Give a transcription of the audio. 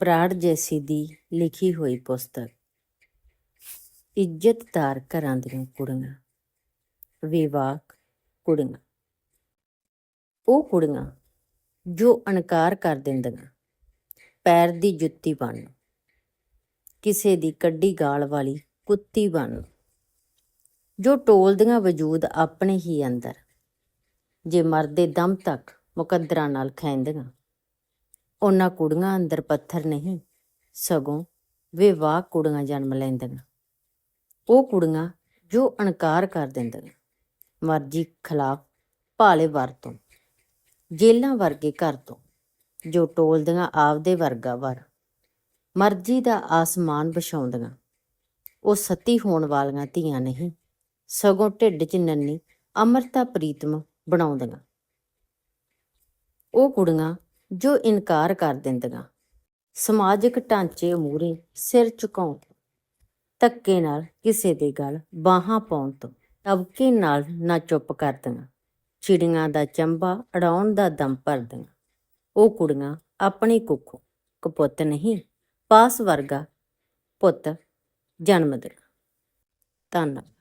ਬਰਾੜ ਜੈਸੀ ਦੀ ਲਿਖੀ ਹੋਈ ਪੁਸਤਕ ਇੱਜ਼ਤਦਾਰ ਘਰਾਂ ਦੀਆਂ ਕੁੜੀਆਂ, ਵਿਵਾਕ ਕੁੜੀਆਂ। ਉਹ ਕੁੜੀਆਂ ਜੋ ਅਨਕਾਰ ਕਰ ਦਿੰਦੀਆਂ, ਪੈਰ ਦੀ ਜੁੱਤੀ ਬਣ ਕਿਸੇ ਦੀ ਕੱਢੀ ਗਾਲ ਵਾਲੀ ਕੁੱਤੀ ਬਣ ਜੋ ਟੋਲਦੀਆਂ ਵਜੂਦ ਆਪਣੇ ਹੀ ਅੰਦਰ, ਜੇ ਮਰਦੇ ਦਮ ਤੱਕ ਮੁਕੱਦਰਾਂ ਨਾਲ ਖੈਂਦੀਆਂ ਉਹਨਾਂ ਕੁੜੀਆਂ ਅੰਦਰ ਪੱਥਰ ਨਹੀਂ, ਸਗੋਂ ਵਿਵਾਹ ਕੁੜੀਆਂ ਜਨਮ ਲੈਂਦੀਆਂ। ਉਹ ਕੁੜੀਆਂ ਜੋ ਅਨਕਾਰ ਕਰ ਦਿੰਦੀਆਂ, ਮਰਜ਼ੀ ਖਿਲਾਫ ਭਾਲੇ ਵਰ ਤੋਂ, ਜੇਲਾਂ ਵਰਗੇ ਘਰ ਤੋਂ, ਜੋ ਟੋਲਦੀਆਂ ਆਪਦੇ ਵਰਗਾ ਵਰ, ਮਰਜ਼ੀ ਦਾ ਆਸਮਾਨ ਵਿਛਾਉਂਦੀਆਂ। ਉਹ ਸਤੀ ਹੋਣ ਵਾਲੀਆਂ ਧੀਆਂ ਨਹੀਂ, ਸਗੋਂ ਢਿੱਡ 'ਚ ਨੰਨੀ ਅਮਰਤਾ ਪ੍ਰੀਤਮ ਬਣਾਉਂਦੀਆਂ। ਉਹ ਕੁੜੀਆਂ ਜੋ ਇਨਕਾਰ ਕਰ ਦਿੰਦੀਆਂ। ਸਮਾਜਿਕ ਢਾਂਚੇ ਮੂਰੇ ਸਿਰ ਝੁਕਾਉਣ ਤੋਂ, ਧੱਕੇ ਨਾਲ ਕਿਸੇ ਦੇ ਗਲ ਬਾਹਾਂ ਪਾਉਣ ਤੋਂ, ਤਬਕੇ ਨਾਲ ਨਾ ਚੁੱਪ ਕਰਦੀਆਂ ਚਿੜੀਆਂ ਦਾ ਚੰਬਾ ਅੜਾਉਣ ਦਾ ਦਮ ਭਰਦੀਆਂ ਉਹ ਕੁੜੀਆਂ ਆਪਣੀ ਕੁੱਖੋਂ ਕਪੁੱਤ ਨਹੀਂ, ਪਾਸ ਵਰਗਾ ਪੁੱਤ ਜਨਮ ਦੇਣਾ ਧੰਨਵਾਦ।